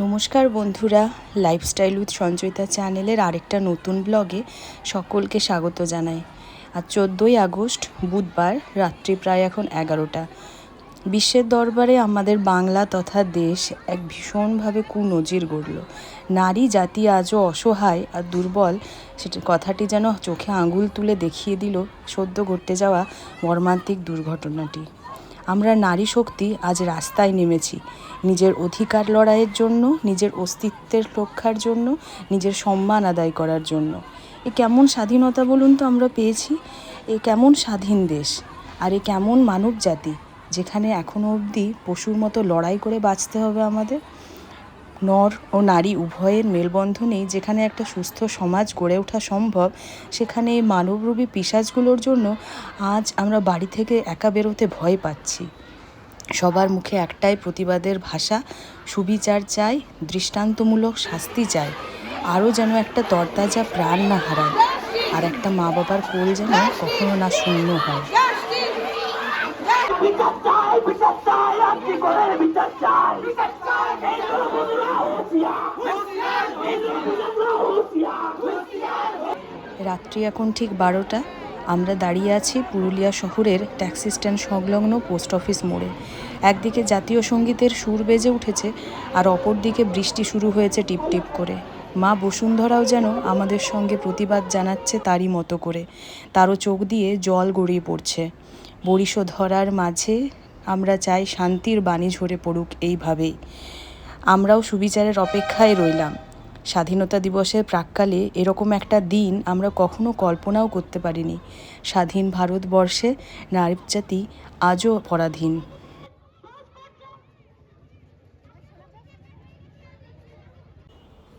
নমস্কার বন্ধুরা lifestyle with Sanchayita চ্যানেলের আরেকটা নতুন ব্লগে সকলকে স্বাগত জানাই। আর চোদ্দোই আগস্ট, বুধবার, রাত্রি প্রায় এখন এগারোটা। বিশ্বের দরবারে আমাদের বাংলা তথা দেশ এক ভীষণভাবে কুনজির গড়ল। নারী, জাতি আজও অসহায় আর দুর্বল, সেটা কথাটি যেন চোখে আঙুল তুলে দেখিয়ে দিল সদ্য ঘটতে যাওয়া মর্মান্তিক দুর্ঘটনাটি। আমরা নারী শক্তি আজ রাস্তায় নেমেছি। নিজের অধিকার লড়াইয়ের জন্য, নিজের অস্তিত্বের রক্ষার জন্য, নিজের সম্মান আদায় করার জন্য। এ কেমন স্বাধীনতা বলুন তো আমরা পেয়েছি? এ কেমন স্বাধীন দেশ? আর এ কেমন মানব জাতি যেখানে এখনও অবধি পশুর মতো লড়াই করে বাঁচতে হবে আমাদের? নর ও নারী উভয়ের মেলবন্ধনেই যেখানে একটা সুস্থ সমাজ গড়ে ওঠা সম্ভব, সেখানে মানবরূপী পিসাজগুলোর জন্য আজ আমরা বাড়ি থেকে একা বেরোতে ভয় পাচ্ছি। সবার মুখে একটাই প্রতিবাদের ভাষা, সুবিচার চাই, দৃষ্টান্তমূলক শাস্তি চাই। আরও যেন একটা তরতাজা প্রাণ না হারায়, আর একটা মা বাবার কোল যেন কখনো না শূন্য হয়। বিচার চাই বিচার চাই বিচার চাই। রাত্রি এখন ঠিক বারোটা। আমরা দাঁড়িয়ে আছি পুরুলিয়া শহরের ট্যাক্সি স্ট্যান্ড সংলগ্ন পোস্ট অফিস মোড়ে। একদিকে জাতীয় সঙ্গীতের সুর বেজে উঠেছে আর অপরদিকে বৃষ্টি শুরু হয়েছে টিপ টিপ করে। মা বসুন্ধরাও যেন আমাদের সঙ্গে প্রতিবাদ জানাচ্ছে তারই মতো করে। তারও চোখ দিয়ে জল গড়িয়ে পড়ছে। বরিশ ধরার মাঝে আমরা চাই শান্তির বাণী ঝরে পড়ুক এইভাবেই। আমরাও সুবিচারের অপেক্ষায় রইলাম। স্বাধীনতা দিবসের প্রাককালে এরকম একটা দিন আমরা কখনো কল্পনাও করতে পারিনি। স্বাধীন ভারতবর্ষে নারী জাতি আজও পরাধীন।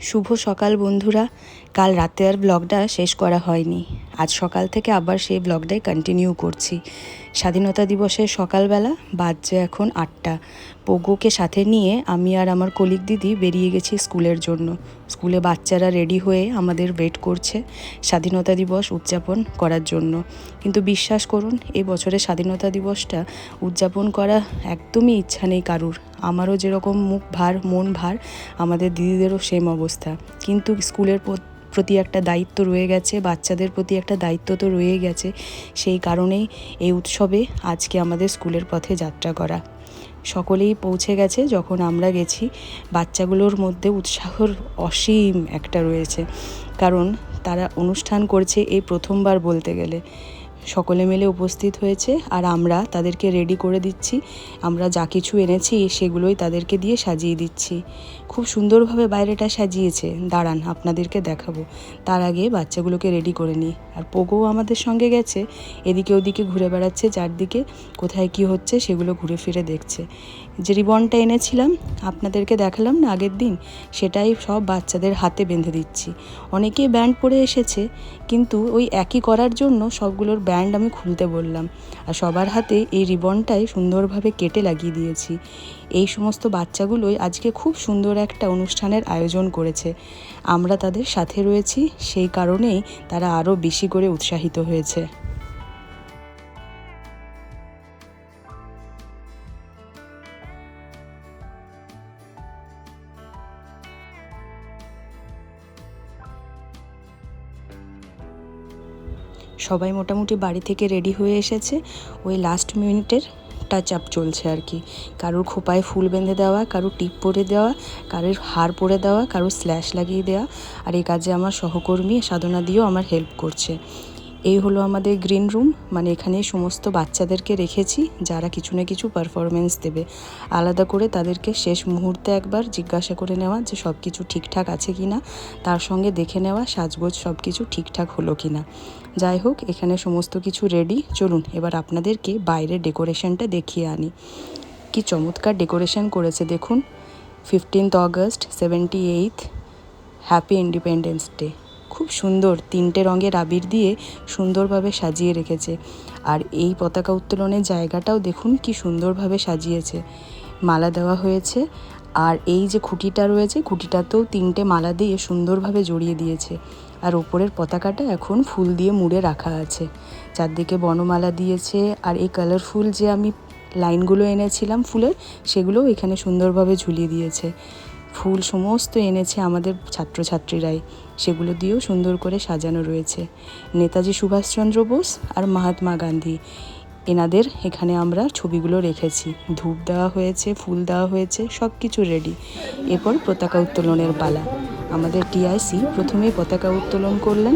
শুভ সকাল বন্ধুরা। কাল রাতে আর ব্লগটা শেষ করা হয়নি। আজ সকাল থেকে আবার সেই ব্লগটাই কন্টিনিউ করছি। স্বাধীনতা দিবসের সকালবেলা বাজছে এখন আটটা। পোগোকে সাথে নিয়ে আমি আর আমার কলিগ দিদি বেরিয়ে গেছি স্কুলের জন্য। স্কুলে বাচ্চারা রেডি হয়ে আমাদের ওয়েট করছে স্বাধীনতা দিবস উদযাপন করার জন্য। কিন্তু বিশ্বাস করুন এই বছরের স্বাধীনতা দিবসটা উদযাপন করা একদমই ইচ্ছা নেই কারুর। আমারও যেরকম মুখ ভার, মন ভার, আমাদের দিদিদেরও সেম অবস্থা। কিন্তু স্কুলের প্রত- একটা দায়িত্ব রয়ে গেছে, বাচ্চাদের প্রতি একটা দায়িত্ব তো রয়ে গেছে। সেই কারণেই এই উৎসবে আজকে আমাদের স্কুলের পথে যাত্রা করা। সকলেই পৌঁছে গেছে যখন আমরা গেছি, বাচ্চাগুলোর মধ্যে উৎসাহর অসীম একটা রয়েছে। কারণ তারা অনুষ্ঠান করছে এই প্রথমবার বলতে গেলে। সকলে মিলে উপস্থিত হয়েছে আর আমরা তাদেরকে রেডি করে দিচ্ছি। আমরা যা কিছু এনেছি সেগুলোই তাদেরকে দিয়ে সাজিয়ে দিচ্ছি। খুব সুন্দরভাবে বাইরেটা সাজিয়েছে। দাঁড়ান, আপনাদেরকে দেখাবো। তার আগে বাচ্চাগুলোকে রেডি করে নিই। আর পোগোও আমাদের সঙ্গে গেছে। এদিকে ওদিকে ঘুরে বেড়াচ্ছে চারদিকে। কোথায় কি হচ্ছে সেগুলো ঘুরে ফিরে দেখছে। যে রিবনটা এনেছিলাম, আপনাদেরকে দেখালাম না আগের দিন? সেটাই সব বাচ্চাদের হাতে বেঁধে দিচ্ছি। অনেকেই ব্যান্ড পরে এসেছে, কিন্তু ওই একই করার জন্য সবগুলোর ব্যান্ড আমি খুলতে বললাম। আর সবার হাতে এই রিবনটাই সুন্দরভাবে কেটে লাগিয়ে দিয়েছি। এই সমস্ত বাচ্চাগুলোই আজকে খুব সুন্দর একটা অনুষ্ঠানের আয়োজন করেছে। আমরা তাদের সাথে রয়েছি, সেই কারণেই তারা আরও বেশি করে উৎসাহিত হয়েছে। সবাই মোটামুটি বাড়ি থেকে রেডি হয়ে এসেছে। ওই লাস্ট মিনিটের টাচ আপ চলছে আর কি। কারোর খোপায় ফুল বেঁধে দেওয়া, কারোর টিপ পরে দেওয়া, কারোর হার পরে দেওয়া, কারোর স্ল্যাশ লাগিয়ে দেওয়া। আর এই কাজে আমার সহকর্মী সাধনা দিয়েও আমার হেল্প করছে। এই হলো আমাদের গ্রিন রুম মানে এখানে সমস্ত বাচ্চাদেরকে রেখেছি, যারা কিছু না কিছু পারফরমেন্স দেবে। আলাদা করে তাদেরকে শেষ মুহূর্তে একবার জিজ্ঞাসা করে নেওয়া যে সব কিছু ঠিকঠাক আছে কি না তার সঙ্গে দেখে নেওয়া, সাজগোজ সব কিছু ঠিকঠাক হলো কি না যাই হোক, এখানে সমস্ত কিছু রেডি চলুন, এবার আপনাদেরকে বাইরের ডেকোরেশনটা দেখিয়ে আনি। কি চমৎকার ডেকোরেশন করেছে দেখুন। Fifteenth August seventy eighth happy independence day খুব সুন্দর তিনটে রঙের আবির দিয়ে সুন্দরভাবে সাজিয়ে রেখেছে। আর এই পতাকা উত্তোলনের জায়গাটাও দেখুন কি সুন্দরভাবে সাজিয়েছে। মালা দেওয়া হয়েছে আর এই যে খুঁটিটা রয়েছে, খুঁটিটাতেও তিনটে মালা দিয়ে সুন্দরভাবে জড়িয়ে দিয়েছে। আর ওপরের পতাকাটা এখন ফুল দিয়ে মুড়ে রাখা আছে। চারদিকে বনমালা দিয়েছে আর এই কালারফুল যে আমি লাইনগুলো এনেছিলাম ফুলের, সেগুলোও এখানে সুন্দরভাবে ঝুলিয়ে দিয়েছে। ফুল সমস্ত এনেছে আমাদের ছাত্রছাত্রীরাই। সেগুলো দিয়েও সুন্দর করে সাজানো রয়েছে। নেতাজি সুভাষচন্দ্র বোস আর মহাত্মা গান্ধী। এনাদের এখানে আমরা ছবিগুলো রেখেছি। ধূপ দেওয়া হয়েছে, ফুল দেওয়া হয়েছে সব কিছু রেডি এরপর পতাকা উত্তোলনের পালা। আমাদের টিআইসি প্রথমেই পতাকা উত্তোলন করলেন।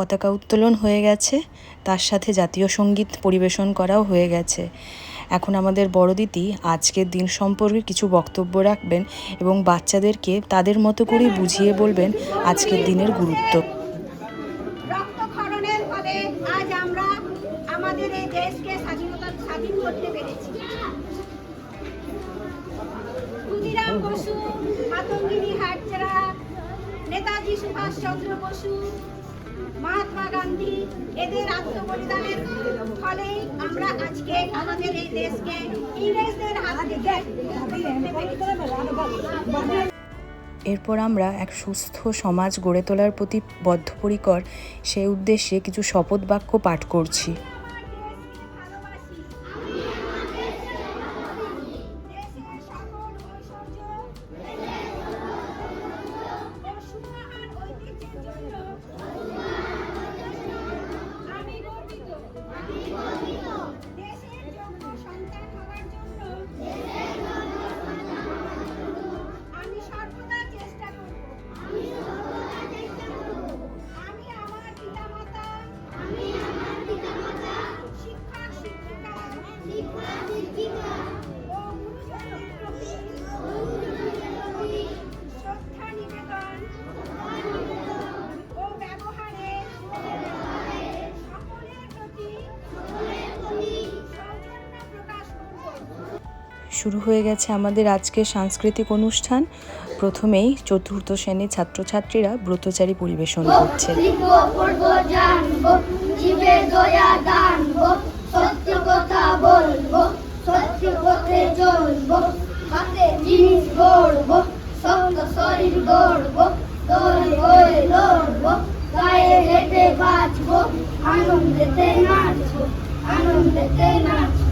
পতাকা উত্তোলন হয়ে গেছে। তার সাথে জাতীয় সংগীত পরিবেশন করাও হয়ে গেছে। এখন আমাদের বড় দিদি আজকের দিন সম্পর্কে কিছু বক্তব্য রাখবেন এবং বাচ্চাদেরকে তাদের মতো করে বুঝিয়ে বলবেন আজকের দিনের গুরুত্ব। নেতাজি সুভাষচন্দ্র বসু মহাত্মা গান্ধী, এদের আত্মবলিদানের ফলেই আমরা আজকে আমাদের এই দেশকে ইংরেজদের হাত থেকে। এরপর আমরা এক সুস্থ সমাজ গড়ে তোলার প্রতি বদ্ধপরিকর সেই উদ্দেশ্যে কিছু শপথ বাক্য পাঠ করছি শুরু হয়ে গেছে আমাদের আজকের সাংস্কৃতিক অনুষ্ঠান। প্রথমেই চতুর্থ শ্রেণির ছাত্রছাত্রীরা ব্রতচারী পরিবেশন করছে। শরীর হয়ে লড়ব, গায়ে হেঁটে বাঁচবো, আনন্দেতে নাচবো আনন্দেতে নাচবো।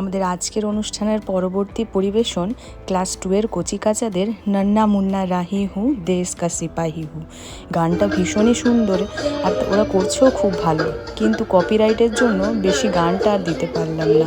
আমাদের আজকের অনুষ্ঠানের পরবর্তী পরিবেশন ক্লাস টুয়ের কচিকাচাদের নন্না মুন্না রাহি হু দেশ কা সিপাহি হু। গানটা ভীষণই সুন্দর আর ওরা করছেও খুব ভালো, কিন্তু কপিরাইটের জন্য বেশি গানটা আর দিতে পারলাম না।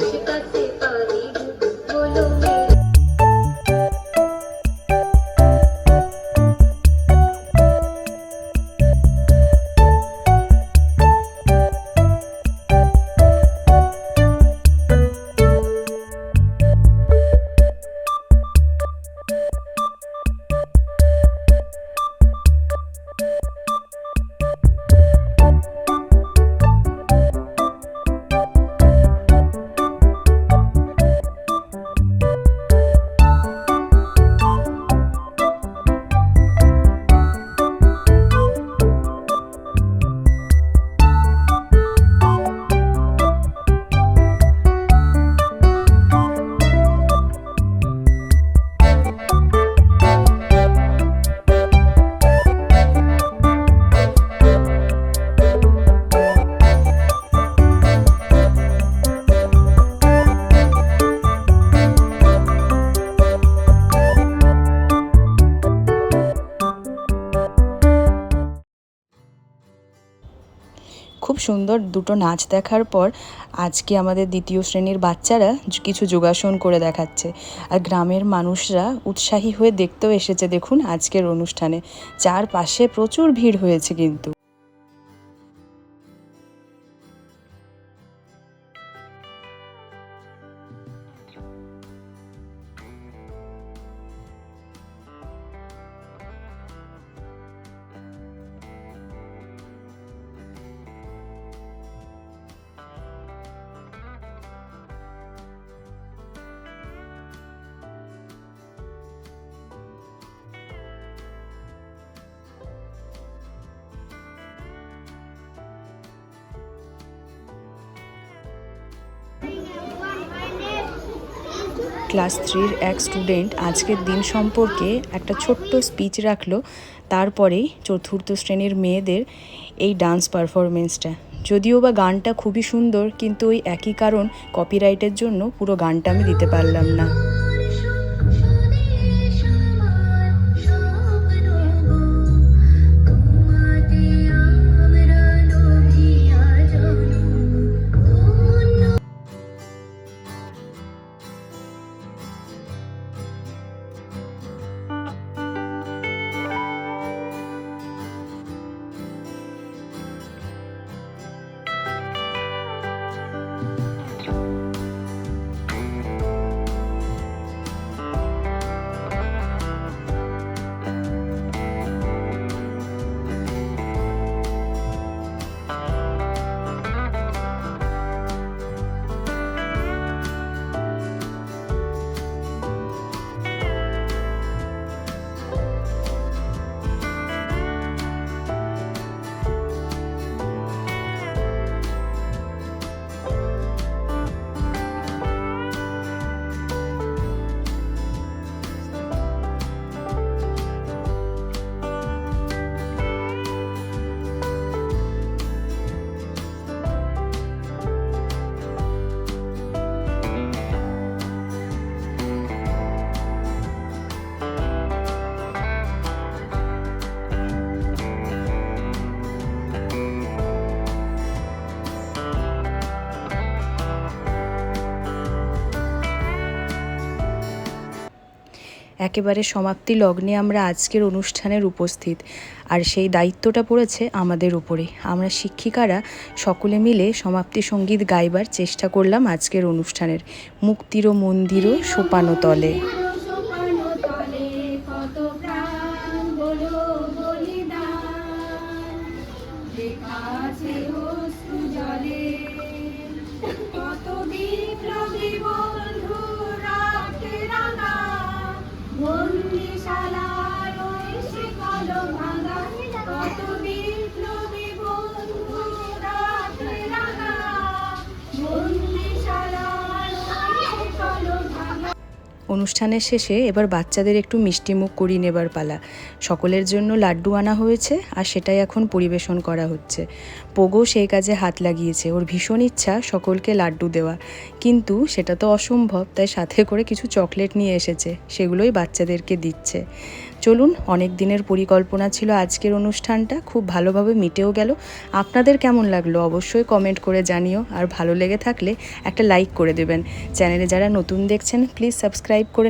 সুন্দর দুটো নাচ দেখার পর আজকে আমাদের দ্বিতীয় শ্রেণির বাচ্চারা কিছু যোগাসন করে দেখাচ্ছে। আর গ্রামের মানুষরা উৎসাহী হয়ে দেখতেও এসেছে, দেখুন আজকের অনুষ্ঠানে। চারপাশে প্রচুর ভিড় হয়েছে কিন্তু। ক্লাস থ্রির এক স্টুডেন্ট আজকের দিন সম্পর্কে একটা ছোট্ট স্পিচ রাখল তারপরেই চতুর্থ শ্রেণির মেয়েদের এই ডান্স পারফরমেন্সটা। যদিও বা গানটা খুবই সুন্দর, কিন্তু ওই একই কারণ কপিরাইটের জন্য পুরো গানটা আমি দিতে পারলাম না। একেবারে সমাপ্তি লগ্নে আমরা আজকের অনুষ্ঠানের উপস্থিত। আর সেই দায়িত্বটা পড়েছে আমাদের উপরে। আমরা শিক্ষিকারা সকলে মিলে সমাপ্তি সংগীত গাইবার চেষ্টা করলাম আজকের অনুষ্ঠানের। মুক্তির মন্দিরও সোপানো তলে। অনুষ্ঠানের শেষে এবার বাচ্চাদের একটু মিষ্টিমুখ করিয়ে নেবার পালা। সকলের জন্য লাড্ডু আনা হয়েছে আর সেটাই এখন পরিবেশন করা হচ্ছে। পোগো সেই কাজে হাত লাগিয়েছে। ওর ভীষণ ইচ্ছা সকলকে লাড্ডু দেওয়া। কিন্তু সেটা তো অসম্ভব, তাই সাথে করে কিছু চকলেট নিয়ে এসেছে। সেগুলোই বাচ্চাদেরকে দিচ্ছে। চলুন, অনেক দিনের পরিকল্পনা ছিল আজকের অনুষ্ঠানটা, খুব ভালোভাবে মিটেও গেল। আপনাদের কেমন লাগল অবশ্যই কমেন্ট করে জানিও, আর ভালো লেগে থাকলে একটা লাইক করে দেবেন। চ্যানেলে যারা নতুন দেখছেন প্লিজ সাবস্ক্রাইব করে